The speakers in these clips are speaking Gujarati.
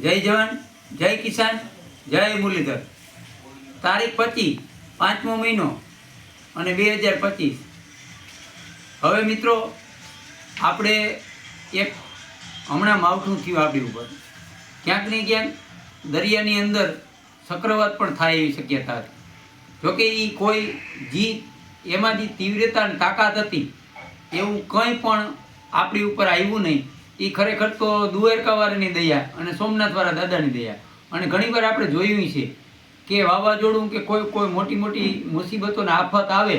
જય જવાન, જય કિસાન, જય મુરલીધર. તારીખ પચીસ, પાંચમો મહિનો અને બે હજાર પચીસ. હવે મિત્રો, આપણે એક હમણાં માવઠું થયું આપણી ઉપર. ક્યાંક ને ક્યાંક દરિયાની અંદર ચક્રવાત પણ થાય એવી શક્યતા હતી. જોકે એ કોઈ જીત એમાં જે તીવ્રતા અને તાકાત હતી, એવું કંઈ પણ આપણી ઉપર આવ્યું નહીં. એ ખરેખર તો દુવેરકાવાળાની દયા અને સોમનાથવાળા દાદાની દયા. અને ઘણીવાર આપણે જોયું છે કે વાવાઝોડું કે કોઈ કોઈ મોટી મોટી મુસીબતોને આફત આવે,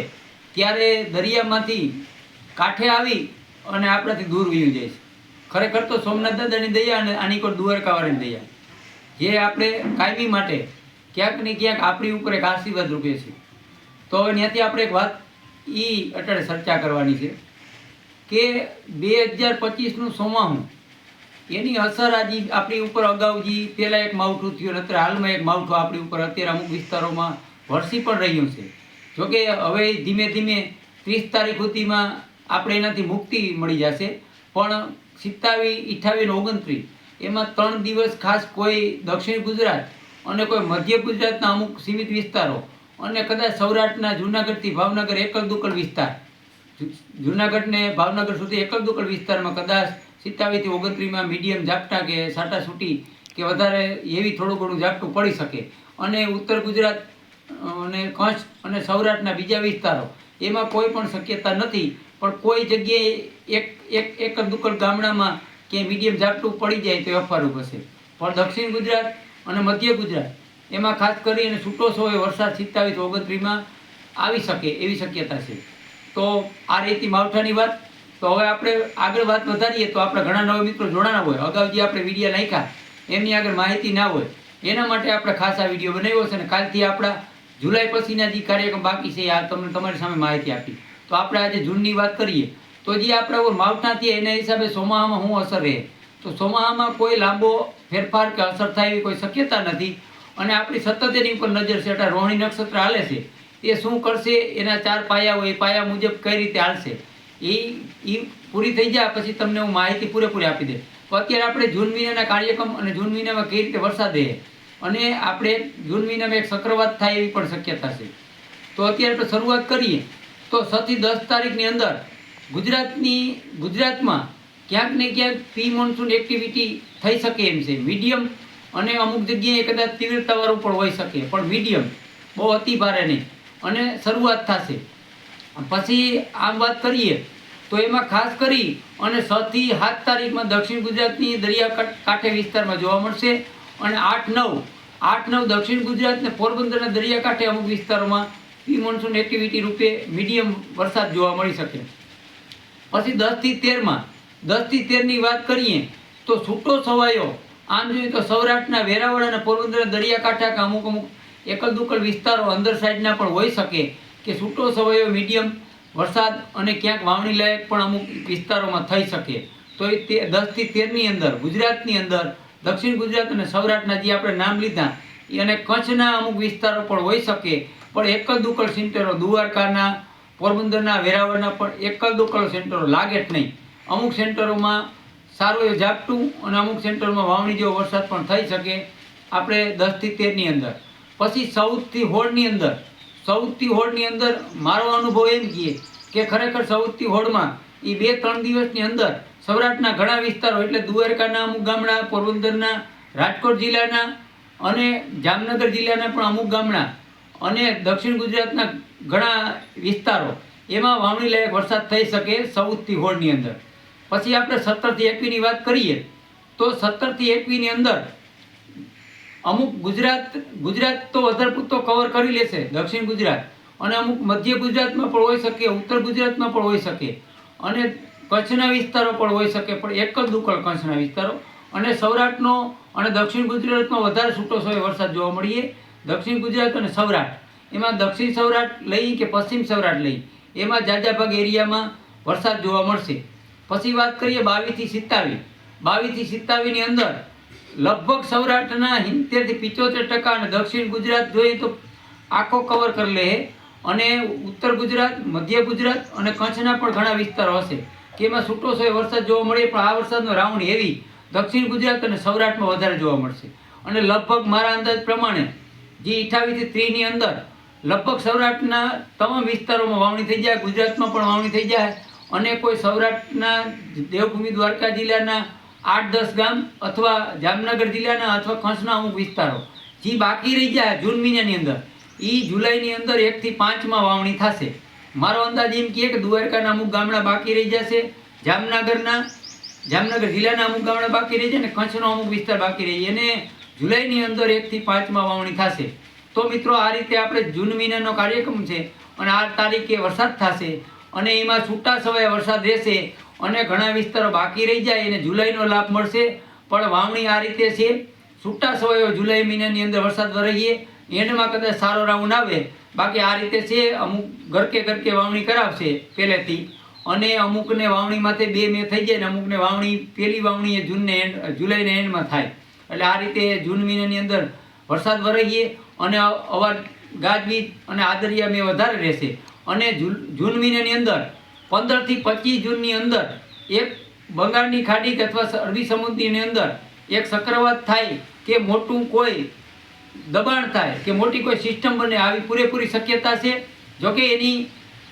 ત્યારે દરિયામાંથી કાંઠે આવી અને આપણાથી દૂર વયું જાય છે. ખરેખર તો સોમનાથ દાદાની દયા અને આની કોઈ દુવારકાવાળાની દયા. જે આપણે કાયમી માટે ક્યાંક ને ક્યાંક આપણી ઉપર એક આશીર્વાદ રૂપે છે. તો હવે ત્યાંથી આપણે એક વાત એ અટાણે ચર્ચા કરવાની છે. કે બે હજાર પચીસનું સોમાહું એની અસર આજે આપણી ઉપર અગાઉ જે પહેલાં એક માવઠું થયું અત્યારે હાલમાં એક માવઠું આપણી ઉપર અત્યારે અમુક વિસ્તારોમાં વરસી પણ રહ્યું છે. જોકે હવે ધીમે ધીમે ત્રીસ તારીખ સુધીમાં આપણે એનાથી મુક્તિ મળી જશે. પણ સિત્તાવીસ અઠ્ઠાવીસ ને ઓગણત્રીસ એમાં ત્રણ દિવસ ખાસ કોઈ દક્ષિણ ગુજરાત અને કોઈ મધ્ય ગુજરાતના અમુક સીમિત વિસ્તારો અને કદાચ સૌરાષ્ટ્રના જૂનાગઢથી ભાવનગર એકલ દુકલ વિસ્તાર જુ- ને ભાવનગર સુધી એકલ દુકલ વિસ્તારમાં કદાચ સિત્તાવીસથી ઓગણત્રીસમાં મીડિયમ ઝાપટા કે છાટાછૂટી કે વધારે એવી થોડું ઘણું ઝાપટું પડી શકે. અને ઉત્તર ગુજરાત, અને કચ્છ અને સૌરાષ્ટ્રના બીજા વિસ્તારો, એમાં કોઈ પણ શક્યતા નથી. પણ કોઈ જગ્યાએ એક એક એક દુકલ ગામડામાં કે મીડિયમ ઝાપટું પડી જાય તો અફવારૂપ હશે પણ દક્ષિણ ગુજરાત અને મધ્ય ગુજરાત, એમાં ખાસ કરીને છૂટો સો વરસાદ સિત્તાવીસ ઓગણત્રીસમાં આવી શકે એવી શક્યતા છે. તો આ રીતે માવઠાની વાત. તો હવે આપણે આગળ વાત વધારીએ તો આપણે ઘણા નવા મિત્રો જોડાણા હોય. અગાઉ જે આપણે વિડીયા નાખ્યા. એમની આગળ માહિતી ના હોય. એના માટે આપણે ખાસ આ વીડિયો બનાવ્યો છે અને કાલથી આપણા જુલાઈ પછીના જે કાર્યક્રમ બાકી છે. આ તમને તમારી સામે માહિતી આપી. તો આપણે આજે જૂનની વાત કરીએ. તો જે આપણે માવઠા થયા એના હિસાબે સોમાહામાં શું અસર રહે? તો ચોમાહામાં કોઈ લાંબો ફેરફાર કે અસર થાય એવી કોઈ શક્યતા નથી. અને આપણી સતત એની ઉપર નજર છે. એટલે રોહિણી નક્ષત્ર હાલે છે. એ શું કરશે? એના ચાર પાયા હોય, એ પાયા મુજબ કઈ રીતે હાલશે? એ એ પૂરી થઈ જાય, પછી તમને હું માહિતી પૂરેપૂરી આપી દે તો અત્યારે આપણે જૂન મહિનાના કાર્યક્રમ અને જૂન મહિનામાં કઈ રીતે વરસાદ રહે? અને આપણે જૂન મહિનામાં એક ચક્રવાત થાય એવી પણ શક્યતા છે. તો અત્યારે આપણે શરૂઆત કરીએ. તો છથી દસ તારીખની અંદર ગુજરાતની, ગુજરાતમાં ક્યાંક ને ક્યાંક પ્રી મોન્સૂન એક્ટિવિટી થઈ શકે એમ છે. મીડિયમ અને અમુક જગ્યાએ કદાચ તીવ્રતાવાળું પણ હોઈ શકે. પણ મીડિયમ બહુ અતિ ભારે નહીં. અને શરૂઆત થશે. પછી આમ વાત કરીએ, તો એમાં ખાસ કરી અને છથી સાત તારીખમાં દક્ષિણ ગુજરાતની દરિયાકાંઠ કાંઠે વિસ્તારમાં જોવા મળશે. અને આઠ નવ આઠ નવ દક્ષિણ ગુજરાત ને પોરબંદરના દરિયાકાંઠે અમુક વિસ્તારોમાં પ્રી મોન્સૂન એક્ટિવિટી રૂપે મીડિયમ વરસાદ જોવા મળી શકે. પછી દસથી તેરમાં દસથી તેરની વાત કરીએ, તો છૂટો છવાયો. આમ જોઈએ તો સૌરાષ્ટ્રના વેરાવળ અને પોરબંદરના દરિયાકાંઠા કે અમુક અમુક એકલ દુકલ વિસ્તારો અંદર સાઈડના પણ હોઈ શકે કે છૂટો સમયો મીડિયમ વરસાદ અને ક્યાંક વાવણી લાયક પણ અમુક વિસ્તારોમાં થઈ શકે. તો એ તે દસથી તેરની અંદર, ગુજરાતની અંદર, દક્ષિણ ગુજરાત અને સૌરાષ્ટ્રના જે આપણે નામ લીધા અને કચ્છના અમુક વિસ્તારો પણ હોઈ શકે. પણ એકલ દુકલ સેન્ટરો દ્વારકાના પોરબંદરના, વેરાવળના પણ એકલ દુકલ સેન્ટરો લાગે જ નહીં. અમુક સેન્ટરોમાં સારું એવું ઝાપટું અને અમુક સેન્ટરોમાં વાવણી જેવો વરસાદ પણ થઈ શકે. આપણે દસથી તેરની અંદર. પછી સૌથી હોળની અંદર, સૌથી હોળની અંદર મારો અનુભવ એમ કહે કે ખરેખર સૌથી હોળમાં એ બે ત્રણ દિવસની અંદર સૌરાષ્ટ્રના ઘણા વિસ્તારો એટલે દુવારકાના, અમુક ગામડા, પોરબંદરના, રાજકોટ જિલ્લાના અને જામનગર જિલ્લાના પણ અમુક ગામડા અને દક્ષિણ ગુજરાતના ઘણા વિસ્તારો એમાં વાવણી લાયક વરસાદ થઈ શકે સૌથી હોળની અંદર. પછી આપણે સત્તરથી એકવીની વાત કરીએ તો સત્તરથી એકવીની અંદર અમુક ગુજરાત ગુજરાત તો વધારે પૂરતો કવર કરી લેશે, દક્ષિણ ગુજરાત. અને અમુક મધ્ય ગુજરાતમાં પણ હોઈ શકે, ઉત્તર ગુજરાતમાં પણ હોઈ શકે. અને કચ્છના વિસ્તારો પણ હોઈ શકે, પણ એક જ દુકળ કચ્છના વિસ્તારો. અને સૌરાષ્ટ્રનો અને દક્ષિણ ગુજરાતમાં વધારે છૂટો સોય વરસાદ જોવા મળીએ. દક્ષિણ ગુજરાત અને સૌરાષ્ટ્ર. એમાં દક્ષિણ સૌરાષ્ટ્ર લઈ કે પશ્ચિમ સૌરાષ્ટ્ર લઈ? એમાં જાજા ભાગ એરિયામાં વરસાદ જોવા મળશે. પછી વાત કરીએ બાવીસથી સિત્તાવીસ. બાવીસથી સિત્તાવીસની અંદર લગભગ સૌરાષ્ટ્રના સિત્તેરથી પિચોતેર ટકા અને દક્ષિણ ગુજરાત જોઈએ તો આખો કવર કરી લે અને ઉત્તર ગુજરાત, મધ્ય ગુજરાત અને કચ્છના પણ ઘણા વિસ્તારો હશે. કે એમાં છૂટો સો વરસાદ જોવા મળે, પણ આ વરસાદનો રાઉન્ડ હેવી દક્ષિણ ગુજરાત અને સૌરાષ્ટ્રમાં વધારે જોવા મળશે. અને લગભગ મારા અંદાજ પ્રમાણે જે અઠાવીસથી ત્રીસની અંદર લગભગ સૌરાષ્ટ્રના તમામ વિસ્તારોમાં વાવણી થઈ જાય, ગુજરાતમાં પણ વાવણી થઈ જાય અને કોઈ સૌરાષ્ટ્રના દેવભૂમિ દ્વારકા જિલ્લાના આઠ, દસ ગામ અથવા જામનગર જિલ્લાના અથવા ખંસના અમુક વિસ્તારો. જે બાકી રહી જાય જૂન મહિનાની અંદર. એ જુલાઈની અંદર એકથી પાંચમાં વાવણી થશે. મારો અંદાજ એમ કહે કે દ્વારકાના અમુક ગામડા બાકી રહી જશે, જામનગરના, જામનગર જિલ્લાના અમુક ગામડા બાકી રહી જાય અને કચ્છનો અમુક વિસ્તાર બાકી રહી અને જુલાઈની અંદર એકથી પાંચમાં વાવણી થશે. તો મિત્રો, આ રીતે આપણે જૂન મહિનાનો કાર્યક્રમ છે અને આ તારીખે વરસાદ થશે અને એમાં છૂટા સમયે વરસાદ રહેશે. અને ઘણા વિસ્તારો બાકી રહી જાય અને જુલાઈનો લાભ મળશે. પણ વાવણી આ રીતે છે. છૂટા સમયો જુલાઈ મહિનાની અંદર વરસાદ વરહીએ. એન્ડમાં કદાચ સારો રાઉન્ડ આવે. બાકી આ રીતે છે, અમુક ગરકે ગરકે વાવણી કરાવશે પહેલેથી. અને અમુકને વાવણી માથે બે મે થઈ જાય ને અમુકને વાવણી, પહેલી વાવણી એ જૂનને એન્ડ જુલાઈના એન્ડમાં થાય. એટલે આ રીતે જૂન મહિનાની અંદર વરસાદ વરહીએ અને અવાજ ગાજવીજ અને આદરિયા મેં વધારે રહેશે. અને જૂન મહિનાની અંદર પંદરથી પચીસ જૂનની અંદર એક બંગાળની ખાડી કે અથવા અરબી સમુદ્રની અંદર એક ચક્રવાત થાય કે મોટું કોઈ દબાણ થાય કે મોટી કોઈ સિસ્ટમ બને આવી પૂરેપૂરી શક્યતા છે. જોકે એની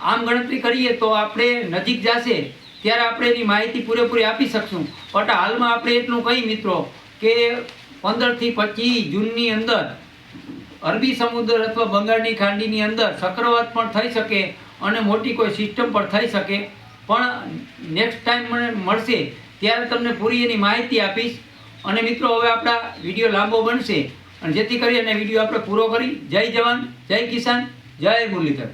આમ ગણતરી કરીએ તો આપણે નજીક જશે ત્યારે આપણે એની માહિતી પૂરેપૂરી આપી શકશું. પણ હાલમાં આપણે એટલું કહી મિત્રો કે પંદરથી પચીસ જૂનની અંદર અરબી સમુદ્ર અથવા બંગાળની ખાંડીની અંદર ચક્રવાત પણ થઈ શકે અને મોટી કોઈ સિસ્ટમ પણ થઈ શકે. પણ નેક્સ્ટ ટાઈમ મને મળશે, ત્યારે તમને પૂરી એની માહિતી આપીશ. અને મિત્રો, હવે આપણા વીડિયો લાંબો બનશે. અને જેથી કરી અને વીડિયો આપણે પૂરો કરી. જય જવાન, જય કિસાન, જય મુરલીધર.